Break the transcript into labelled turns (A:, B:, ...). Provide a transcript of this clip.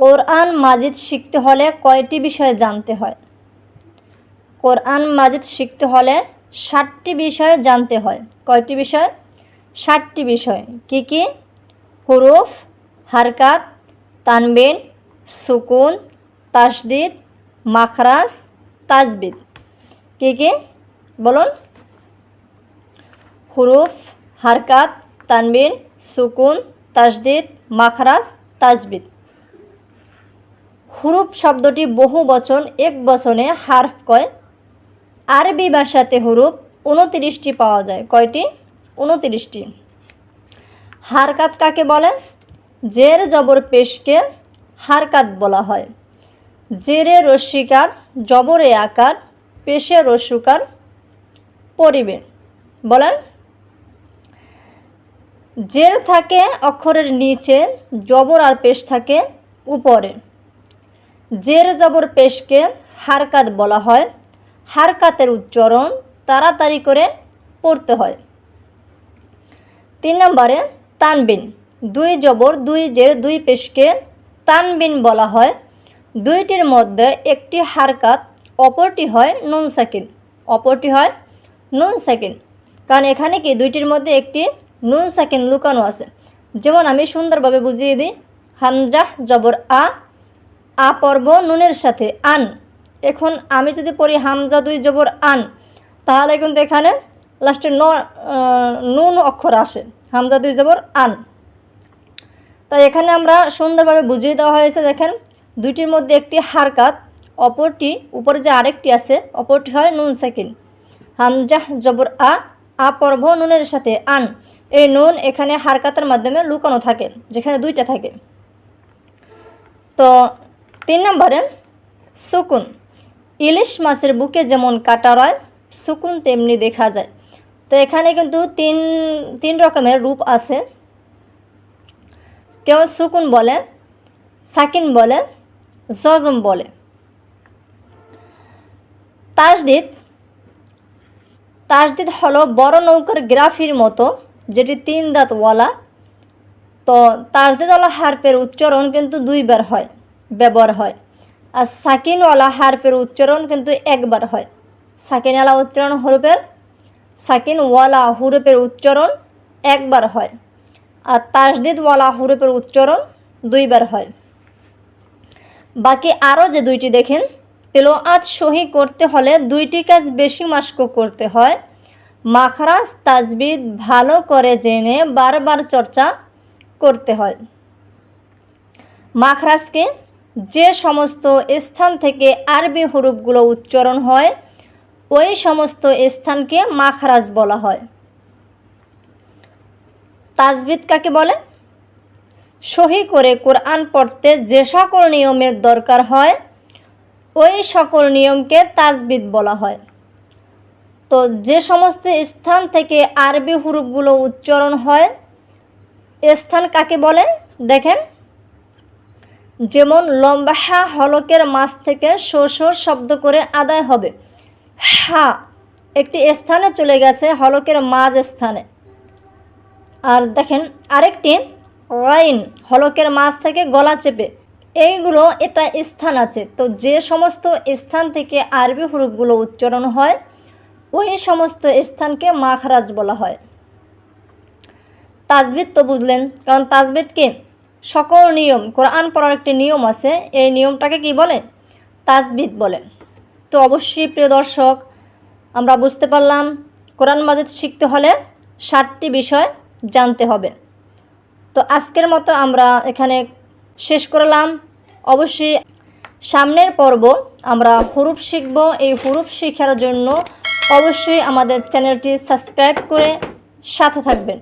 A: কোরআন মাজিদ শিখতে হলে কয়টি বিষয় জানতে হয়? কোরআন মাজিদ শিখতে হলে ষাটটি বিষয় জানতে হয়। কয়টি বিষয়? ষাটটি বিষয়। কি কি? হুরুফ, হারকাত, তানবিন, সুকুন, তাসদিদ, মাখরাজ তাজবিদ কি কি? বলুন। হুরুফ, হারকাত, তানবিন, সুকুন, তাসদিদ, মাখরাজ তাজবিদ হুরুফ শব্দটি বহু বচন, এক বচনে হার্ফ কয়। আরবি ভাষাতে হুরুফ উনতিরিশটি পাওয়া যায়। কয়টি? উনতিরিশটি হারকাত কাকে বলে? জের জবর পেশকে হারকাত বলা হয়। জেরে রশ্মিকার, জবরে আকার, পেশে রস্যুকার পরিবে। বলেন, জের থাকে অক্ষরের নিচে, জবর আর পেশ থাকে উপরে। জের জবর পেশকে হারকাত বলা হয়। হারকাতের উচ্চারণ তাড়াতাড়ি করে পড়তে হয়। তিন নম্বরে তানবিন। দুই জবর, দুই জের, দুই পেশকে তানবিন বলা হয়। দুইটির মধ্যে একটি হারকাত, অপরটি হয় নুন সাকিন। অপরটি হয় নুন সাকিন। কারণ এখানে কি দুইটির মধ্যে একটি নুন সাকিন লুকানো আছে। যেমন আমি সুন্দরভাবে বুঝিয়ে দিই। হামজাহ জবর আ আ পর্ব নুনের সাথে, আন। এখন আমি যদি পড়ি হামজা দুই জবর আন, তাহলে কিন্তু এখানে লাস্টে ন নুন অক্ষর আসে, হামজা দুই জবর আন। তাই এখানে আমরা সুন্দরভাবে বুঝিয়ে দেওয়া হয়েছে, দেখেন, দুইটির মধ্যে একটি হারকাত, অপরটি, উপরে যে আরেকটি আছে, অপরটি হয় নুন সেকিন। হামজাহ জবর আ আ পর্ব নুনের সাথে, আন। এই নুন এখানে হারকাতের মাধ্যমে লুকানো থাকে, যেখানে দুইটা থাকে। তো তিন নম্বরে, সুকুন। ইলিশ মাছের বুকে যেমন কাটা রয়, সুকুন তেমনি দেখা যায়। তো এখানে কিন্তু তিন তিন রকমের রূপ আছে। কেউ সুকুন বলে, সাকিন বলে, জজম বলে। তাসদিদ তাসদিদ হলো বড় নৌকার গ্রাফির মতো, যেটি তিন দাঁতওয়ালা। তো তাসদিদওয়ালা হারফের উচ্চারণ কিন্তু দুইবার হয়। ব্যবহার হয়। আর সাকিনওয়ালা হারফের উচ্চারণ কিন্তু একবার হয়। সাকিনওয়ালা উচ্চারণ হরফের, সাকিনওয়ালা হুরুফের উচ্চারণ একবার হয়। আর তাসদিদওয়ালা হুরুফের উচ্চারণ দুইবার হয়। বাকি আরও যে দুইটি দেখেন তেলো তেলোয়াত সহি করতে হলে দুইটি কাজ বেশি মাস্ক করতে হয়। মাখরাজ তাজবিদ ভালো করে জেনে বারবার চর্চা করতে হয়। মাখরাজকে যে সমস্ত স্থান থেকে আরবি হরুফগুলো উচ্চারণ হয়, ওই সমস্ত স্থানকে মাখরাজ বলা হয়। তাজবিদ কাকে বলে? সহি করে কোরআন পড়তে যে সকল নিয়মের দরকার হয়, ওই সকল নিয়মকে তাজবিদ বলা হয়। তো যে সমস্ত স্থান থেকে আরবি হুরুফগুলো উচ্চারণ হয়, স্থান কাকে বলে? দেখেন যেমন লম্বা হা হলকের মাছ থেকে শোষর শব্দ করে আদায় হবে। হা একটি স্থানে চলে গেছে হলকের মাঝ স্থানে। আর দেখেন আরেকটি রাইন হলকের মাছ থেকে গলা চেপে। এইগুলো এটা স্থান আছে। তো যে সমস্ত স্থান থেকে আরবি হরুফগুলো উচ্চারণ হয়, ওই সমস্ত স্থানকে মাখরাজ বলা হয়। তাজবিদ তো বুঝলেন, কারণ তাজবিদকে সকল নিয়ম, কোরআন পড়ার একটি নিয়ম আছে, এই নিয়মটাকে কি বলে? তাজবিদ বলে। তো অবশ্যই প্রিয় দর্শক, আমরা বুঝতে পারলাম, কোরআন মাজিদ শিখতে হলে ষাটটি বিষয় জানতে হবে। তো আজকের মতো আমরা এখানে শেষ করলাম। অবশ্যই সামনের পর্ব আমরা হুরুফ শিখব। এই হুরুফ শেখার জন্য অবশ্যই আমাদের চ্যানেলটি সাবস্ক্রাইব করে সাথে থাকবেন।